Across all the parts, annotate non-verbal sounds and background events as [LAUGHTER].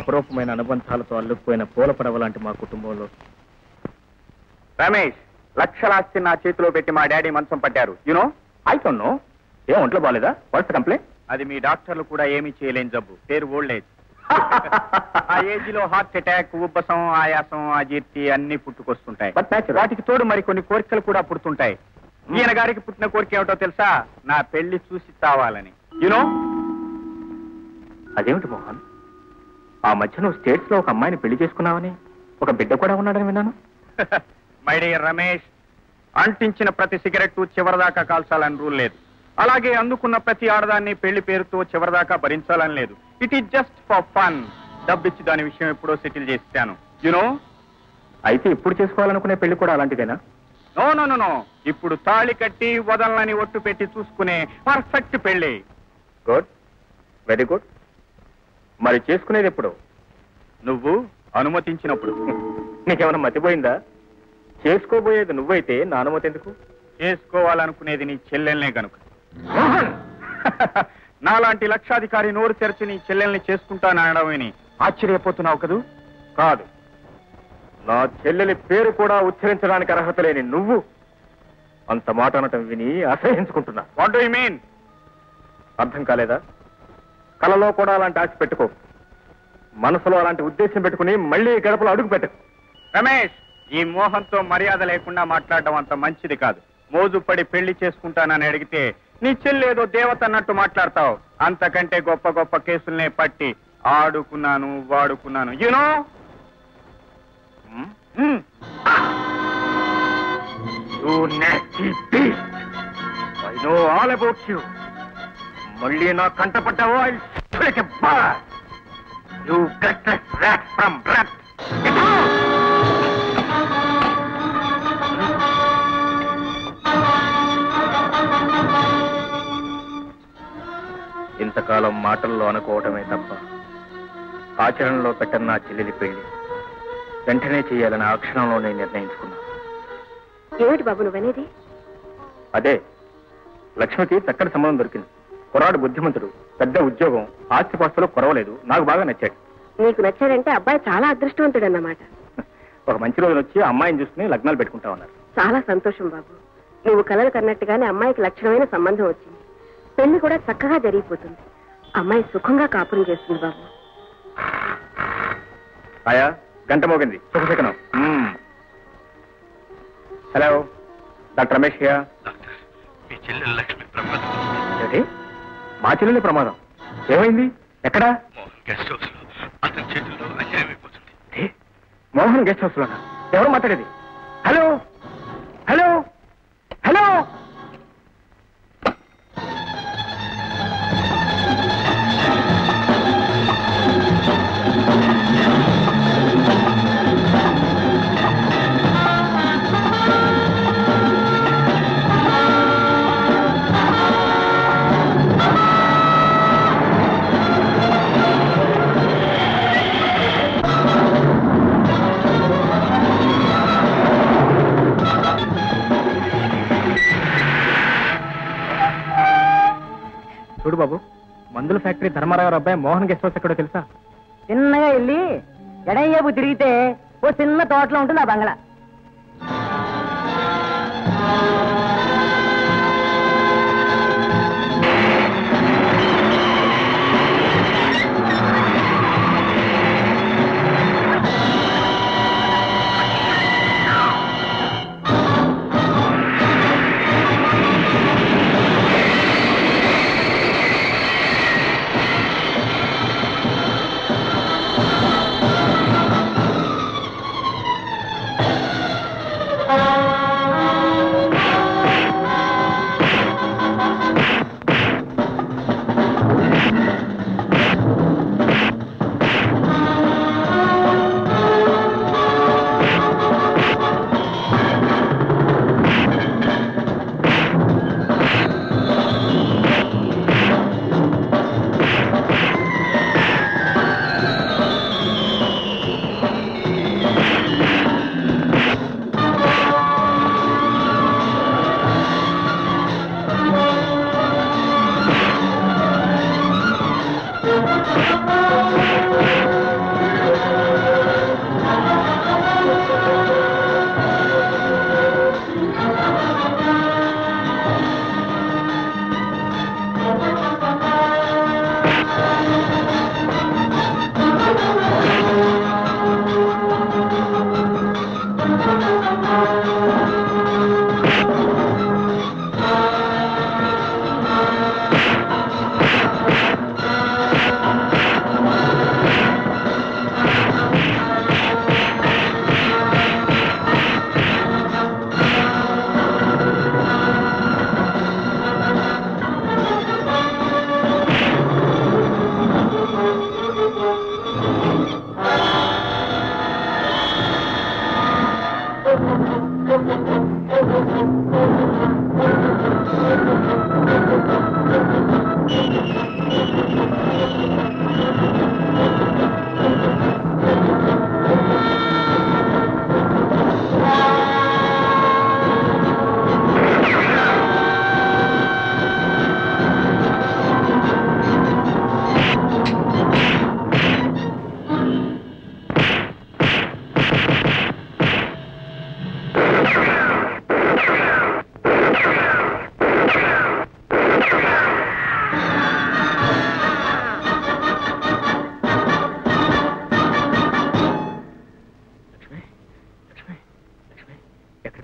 అపరూపమైన అనుబంధాలతో అల్లుకుపోయిన పూల పడవ లాంటి మా కుటుంబంలో. రమేష్ లక్షలాస్తి నా చేతిలో పెట్టి మా డాడీ మంచం పట్టారు. యునో అయితోను ఏం ఒంట్లో బాలేదా? వాట్స్ కంప్లైంట్ అది మీ డాక్టర్లు కూడా ఏమీ చేయలేని జబ్బు. పేరు ఓల్డ్ ఏజ్ [LAUGHS] ఆ ఏజ్లో హార్ట్ అటాక్ ఉబ్బసం ఆయాసం అజీర్తి అన్ని పుట్టుకొస్తుంటాయి. వాటికి తోడు మరి కొన్ని కోరికలు కూడా పుడుతుంటాయి. ఈయన గారికి పుట్టిన కోరిక ఏమిటో తెలుసా? నా పెళ్ళి చూసి తావాలని యునో అదేమిటి మోహన్? ఆ మధ్య నువ్వు స్టేట్స్లో ఒక అమ్మాయిని పెళ్ళి చేసుకున్నావని ఒక బిడ్డ కూడా ఉన్నాడని విన్నాను. [LAUGHS] మై డియర్ రమేష్ అంటించిన ప్రతి సిగరెట్ చివరిదాకా కాల్చాలని రూల్ లేదు. అలాగే అందుకున్న ప్రతి ఆడదాన్ని పెళ్ళి పేరుతో చివరిదాకా భరించాలని లేదు. It is just for fun డబ్బిచ్చి దాని విషయం ఎప్పుడో సెటిల్ చేస్తాను యునో అయితే ఇప్పుడు చేసుకోవాలనుకునే పెళ్ళి కూడా అలాంటిదేనా? నో నో నో నో ఇప్పుడు తాళి కట్టి వదలని ఒట్టు పెట్టి చూసుకునే పర్ఫెక్ట్ పెళ్ళి గుడ్ వెరీ గుడ్ మరి చేసుకునేది ఎప్పుడు? నువ్వు అనుమతించినప్పుడు. నీకేమైనా మతిపోయిందా? చేసుకోబోయేది నువ్వైతే నా అనుమతి ఎందుకు? చేసుకోవాలనుకునేది నీ చెల్లెల్నే గనుక. [LAUGHS] నాలాంటి లక్షాధికారి నోరు తెరచి నీ చెల్లెల్ని చేసుకుంటానడమని ఆశ్చర్యపోతున్నావు కదూ? కాదు. నా చెల్లెలి పేరు కూడా ఉచ్చరించడానికి అర్హత లేని నువ్వు అంత మాట అనటం విని అసహించుకుంటున్నా వాట్ డూ మీన్ అర్థం కాలేదా? కలలో కూడా అలాంటి ఆశ పెట్టుకో. మనసులో అలాంటి ఉద్దేశం పెట్టుకుని మళ్ళీ గడపలో అడుగు పెట్టకు. రమేష్ ఈ మోహంతో మర్యాద లేకుండా మాట్లాడడం అంత మంచిది కాదు. మోజుపడి పెళ్ళి చేసుకుంటానని అడిగితే నీ చెల్లేదో దేవత అన్నట్టు మాట్లాడతావు. అంతకంటే గొప్ప గొప్ప కేసుల్నే పట్టి ఆడుకున్నాను వాడుకున్నాను. You know hmm? hmm. మళ్ళీ నా కంటపడ్డావో గట్లెస్ rat from rat. Get out! ఇంతకాలం మాటల్లో అనుకోవటమే తప్ప ఆచరణలో పెట్టన్న నా చెల్లెలి పెళ్ళి వెంటనే చేయాలని ఆ క్షణంలోనే నిర్ణయించుకున్నా. ఏమిటి బాబు నువ్వనేది? అదే లక్ష్మికి చక్కటి సంబంధం దొరికింది. కుర్రాడు బుద్ధిమంతుడు. పెద్ద ఉద్యోగం ఆస్తిపాస్తులు కొరవలేదు. నాకు బాగా నచ్చాడు. నీకు నచ్చాడంటే అబ్బాయి చాలా అదృష్టవంతుడు అన్నమాట ఒక మంచి రోజున వచ్చి అమ్మాయిని చూసుకుని లగ్నాలు పెట్టుకుంటా ఉన్నారు. చాలా సంతోషం బాబు. నువ్వు కలలు కన్నట్టుగానే అమ్మాయికి లక్షణమైన సంబంధం వచ్చింది. పెళ్ళి కూడా చక్కగా జరిగిపోతుంది. అమ్మాయి సుఖంగా కాపురం చేస్తుంది బాబు. ఆయా గంట మోగింది. మ్మ్. హలో డాక్టర్ రమేష్ మీ చెల్లెలు లక్ష్మి ప్రమాదం ఏంటి? మా చెల్లెలి ప్రమాదం. ఏమైంది? ఎక్కడా? మోహన్ గెస్ట్ హౌస్లో. అతని చేతుల్లో అన్యాయం అయిపోతుంది? మోహన్ గెస్ట్ హౌస్ లోనా? ఎవరు మాట్లాడేది? హలో? చూడు బాబు మందుల ఫ్యాక్టరీ ధర్మారావు అబ్బాయి మోహన్ గెస్ట్ హౌస్ ఎక్కడో తెలుసా? చిన్నగా వెళ్ళి ఎడయ్యేపు తిరిగితే ఓ చిన్న తోటలో ఉంటుంది ఆ బంగ్లా.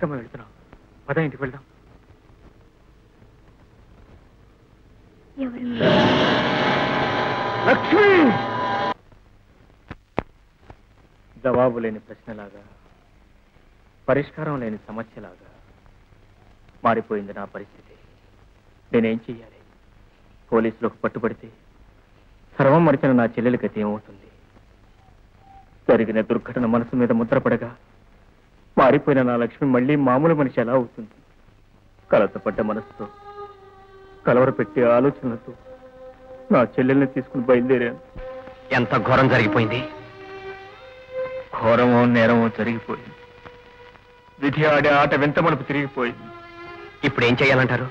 వెళ్తున్నావు. పద ఇంటికి వెళ్దాం. లక్ష్మి! జవాబు లేని ప్రశ్నలాగా పరిష్కారం లేని సమస్యలాగా మారిపోయింది నా పరిస్థితి. నేనేం చెయ్యాలి? పోలీసులకు పట్టుబడితే సర్వం మరిచిన నా చెల్లెలి గతి ఏమవుతుంది? జరిగిన దుర్ఘటన మనసు మీద ముద్రపడగా మారిపోయిన నా లక్ష్మి మళ్ళీ మామూలు మనిషి ఎలా అవుతుంది? కలతపడ్డ మనసుతో కలవరపెట్టే ఆలోచనలతో నా చెల్లెల్ని తీసుకుని బయలుదేరాను. ఎంత ఘోరం జరిగిపోయింది? ఘోరమో నేరమో జరిగిపోయింది. విధి ఆడే ఆట వింత మలుపు తిరిగిపోయింది. ఇప్పుడు ఏం చేయాలంటారు?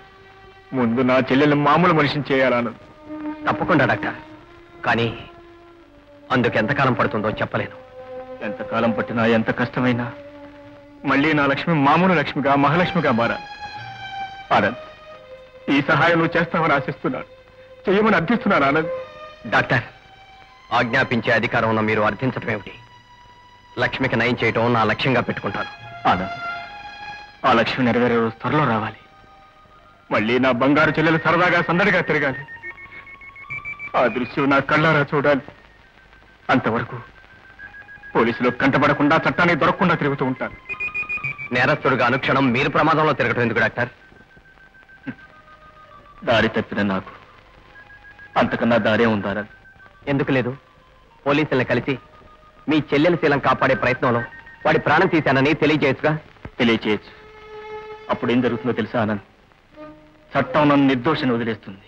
ముందు నా చెల్లెల్ని మామూలు మనిషిని చేయాలన్నది తప్పకుండా డాక్టర్. కానీ అందుకు ఎంతకాలం పడుతుందో చెప్పలేను. ఎంతకాలం పట్టినా ఎంత కష్టమైనా మళ్ళీ నా లక్ష్మి మామూలు లక్ష్మిగా మహాలక్ష్మిగా మారాలి ఆనంద్ ఈ సహాయం నువ్వు చేస్తావని ఆశిస్తున్నాను. చెయ్యమని అర్థిస్తున్నాను ఆనంద్. డాక్టర్ ఆజ్ఞాపించే అధికారం ఉన్న మీరు అర్థించడం ఏమిటి? లక్ష్మికి నయం చేయటం నా లక్ష్యంగా పెట్టుకుంటాను. ఆనంద్ ఆ లక్ష్మి నెరవేరే రోజు త్వరలో రావాలి. మళ్ళీ నా బంగారు చెల్లెలు సరదాగా సందడిగా తిరగాలి. ఆ దృశ్యం నా కళ్ళారా చూడాలి. అంతవరకు పోలీసులు కంటపడకుండా చట్టానికి దొరకకుండా తిరుగుతూ ఉంటాను నేరస్తుడుగా అనుక్షణం మీరు ప్రమాదంలో తిరగటం ఎందుకు డాక్టర్? దారి తప్పిన నాకు అంతకన్నా దారే ఉందారా ఎందుకు లేదు? పోలీసుల్ని కలిసి మీ చెల్లెల శీలం కాపాడే ప్రయత్నంలో వాడి ప్రాణం తీశానని తెలియజేయచ్చుగా తెలియచేయచ్చు. అప్పుడు ఏం జరుగుతుందో తెలుసా ఆనంద్? చట్టం నన్ను నిర్దోషని వదిలేస్తుంది.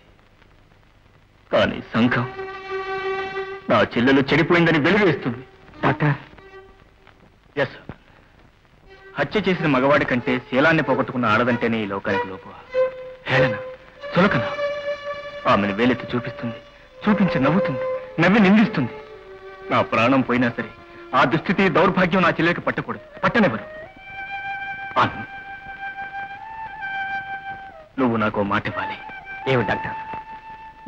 కానీ సంఘం నా చెల్లెలు చెడిపోయిందని వెలివేస్తుంది డాక్టర్? ఎస్ హత్య చేసిన మగవాడి కంటే శీలాన్ని పోగొట్టుకున్న ఆడదంటేనే ఈ లోకానికి లోపు. హేళన చులకన. ఆమెను వేలెత్తి చూపిస్తుంది చూపించి నవ్వుతుంది నవ్వి నిందిస్తుంది. నా ప్రాణం పోయినా సరే ఆ దుస్థితి దౌర్భాగ్యం నా చెల్లెకి పట్టకూడదు. పట్టనివ్వరు ఆనంద్, నువ్వు నాకు మాట ఇవ్వాలి. ఏమి డాక్టర్?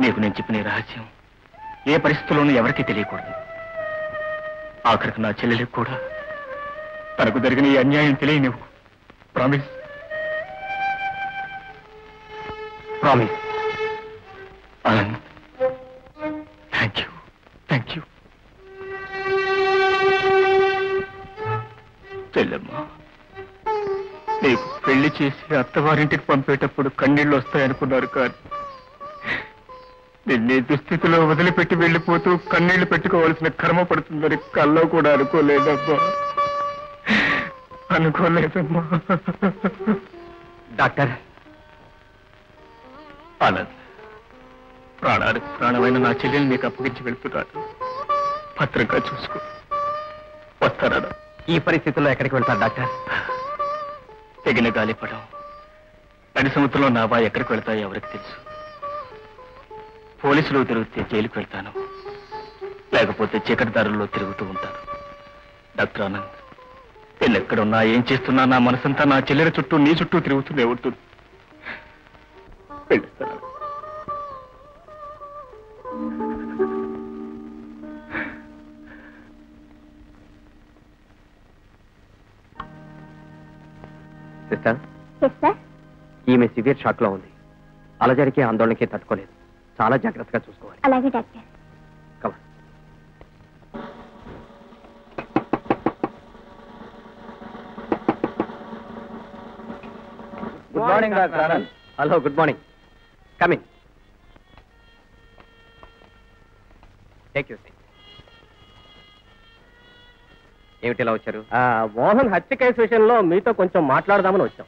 నీకు నేను చెప్పిన రహస్యం ఏ పరిస్థితుల్లోనూ ఎవరికీ తెలియకూడదు. ఆఖరికి నా చెల్లెలికి కూడా తనకు జరిగిన ఈ అన్యాయం తెలియనివ్వు. Promise promise Anand thank you thank you నీకు పెళ్ళి చేసి అత్తవారింటికి పంపేటప్పుడు కన్నీళ్ళు వస్తాయనుకున్నారు కానీ నిన్నే దుస్థితిలో వదిలిపెట్టి వెళ్ళిపోతూ కన్నీళ్ళు పెట్టుకోవాల్సిన కర్మ పడుతుందని కల్లో కూడా అనుకోలేదమ్మా. అనుకోలేదమ్మా. డాక్టర్. ఆనంద్ ప్రాణానికి ప్రాణమైన నా చెల్లెలు నీకు అప్పగించి వెళ్తున్నాను. భద్రంగా చూసుకో. వస్తారా? ఈ పరిస్థితుల్లో ఎక్కడికి వెళ్తారు డాక్టర్? తెగిన గాలిపడం నడి సముద్రంలో నావా ఎక్కడికి వెళ్తాయో ఎవరికి తెలుసు. పోలీసులు తిరిగితే జైలుకు వెళ్తాను. లేకపోతే చీకటి దారుల్లో తిరుగుతూ ఉంటాను. డాక్టర్ ఆనంద్ ఎక్కడున్నా ఏం చేస్తున్నా నా మనసంతా నా చెల్లెల చుట్టూ నీ చుట్టూ సిస్టర్? ఎస్ సార్ ఈమె సివియర్ షాక్లో ఉంది. అలజడికి ఆందోళనకి తట్టుకోలేదు. చాలా జాగ్రత్తగా చూసుకోవాలి. అలాగే doctor. Good morning doctor Anand hello good morning coming take you ఏమిటి ఇలా వచ్చారు? ఆ, మోహన్ హత్య కేసు విషయంలో మీతో కొంచెం మాట్లాడదామని వచ్చాం.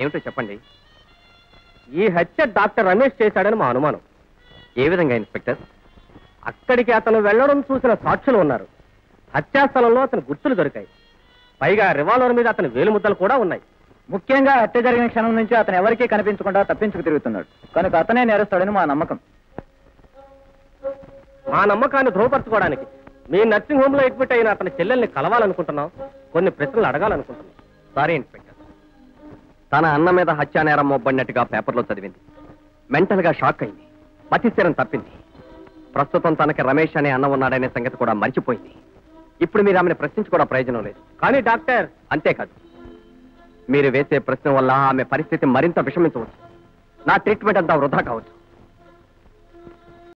ఏమిటో చెప్పండి. ఈ హత్య డాక్టర్ రమేష్ చేశాడని మా అనుమానం. ఏ విధంగా ఇన్స్పెక్టర్? అక్కడికి అతను వెళ్ళడం చూసిన సాక్షులు ఉన్నారు. హత్యా స్థలంలో అతని గుర్తులు దొరికాయి. పైగా రివాల్వర్ మీద అతని వేలుముద్దలు కూడా ఉన్నాయి. ముఖ్యంగా హత్య జరిగిన క్షణం నుంచి అతను ఎవరికీ కనిపించకుండా తప్పించుకు తిరుగుతున్నాడు. కనుక అతనే నేరస్తాడని మా నమ్మకం. మా నమ్మకాన్ని ధృవపరచుకోవడానికి మీ నర్సింగ్ హోమ్లో అడ్మిట్ అయిన అతని చెల్లెల్ని కలవాలనుకుంటున్నాం. కొన్ని ప్రశ్నలు అడగాలనుకుంటున్నాం. Sorry inspector. తన అన్న మీద హత్యా నేరం మోబ్బడినట్టుగా పేపర్లో చదివింది. మెంటల్గా షాక్ అయింది. మతిస్థిరం తప్పింది. ప్రస్తుతం తనకి రమేష్ అనే అన్న ఉన్నాడనే సంగతి కూడా మర్చిపోయింది. ఇప్పుడు మీరు ఆమెను ప్రశ్నించుకోవడం ప్రయోజనం లేదు. కానీ డాక్టర్! అంతేకాదు. మీరు వేసే ప్రశ్న వల్ల ఆమె పరిస్థితి మరింత విషమించవచ్చు. నా ట్రీట్మెంట్ అంతా వృధా కావచ్చు.